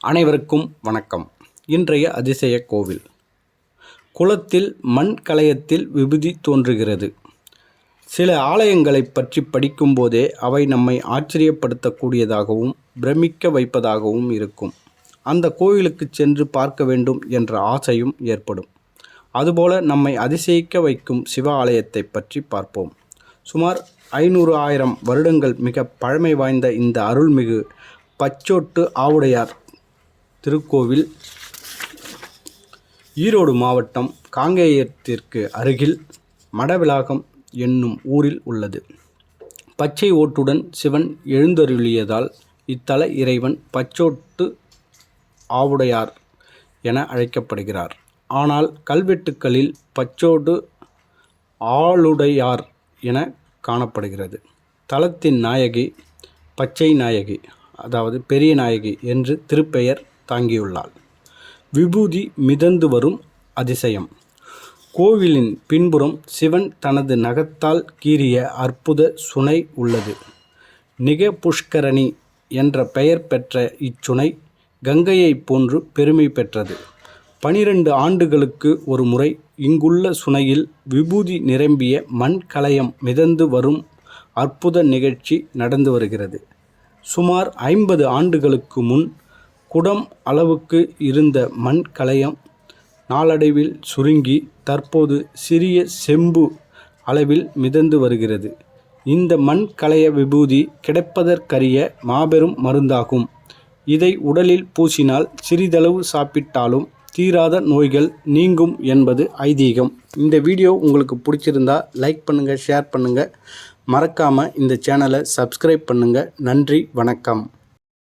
அனைவருக்கும் வணக்கம். இன்றைய அதிசய கோவில். குளத்தில் மண் கலையத்தில் விபூதி தோன்றுகிறது. சில ஆலயங்களைப் பற்றி படிக்கும்போதே அவை நம்மை ஆச்சரியப்படுத்தக்கூடியதாகவும் பிரமிக்க வைப்பதாகவும் இருக்கும். அந்த கோவிலுக்கு சென்று பார்க்க வேண்டும் என்ற ஆசையும் ஏற்படும். அதுபோல நம்மை அதிசயிக்க வைக்கும் சிவ ஆலயத்தை பற்றி பார்ப்போம். சுமார் ஐநூறு ஆயிரம் வருடங்கள் மிக பழமை வாய்ந்த இந்த அருள்மிகு பச்சோட்டு ஆவுடையார் திருக்கோவில் ஈரோடு மாவட்டம் காங்கேயத்திற்கு அருகில் மடவிலாகம் என்னும் ஊரில் உள்ளது. பச்சை ஓட்டுடன் சிவன் எழுந்தருளியதால் இத்தல இறைவன் பச்சோட்டு ஆவுடையார் என அழைக்கப்படுகிறார். ஆனால் கல்வெட்டுக்களில் பச்சோடு ஆளுடையார் என காணப்படுகிறது. தலத்தின் நாயகி பச்சை நாயகி அதாவது பெரிய நாயகி என்று திருப்பெயர் தாங்கியுள்ளாள். விபூதி மிதந்து வரும் அதிசயம். கோவிலின் பின்புறம் சிவன் தனது நகத்தால் கீறிய அற்புத சுனை உள்ளது. நிக புஷ்கரணி என்ற பெயர் பெற்ற இச்சுனை கங்கையைப் போன்று பெருமை பெற்றது. பனிரெண்டு ஆண்டுகளுக்கு ஒரு முறை இங்குள்ள சுனையில் விபூதி நிரம்பிய மண் கலயம் மிதந்து வரும் அற்புத நிகழ்ச்சி நடந்து வருகிறது. சுமார் ஐம்பது ஆண்டுகளுக்கு முன் குடம் அளவுக்கு இருந்த மண் கலயம் நாளடைவில் சுருங்கி தற்போது சிறிய செம்பு அளவில் மிதந்து வருகிறது. இந்த மண் கலய விபூதி கிடைப்பதற்கரிய மாபெரும் மருந்தாகும். இதை உடலில் பூசினால் சிறிதளவு சாப்பிட்டாலும் தீராத நோய்கள் நீங்கும் என்பது ஐதீகம். இந்த வீடியோ உங்களுக்கு பிடிச்சிருந்தா லைக் பண்ணுங்கள் ஷேர் பண்ணுங்கள் மறக்காமல் இந்த சேனலை சப்ஸ்கிரைப் பண்ணுங்கள் நன்றி வணக்கம்.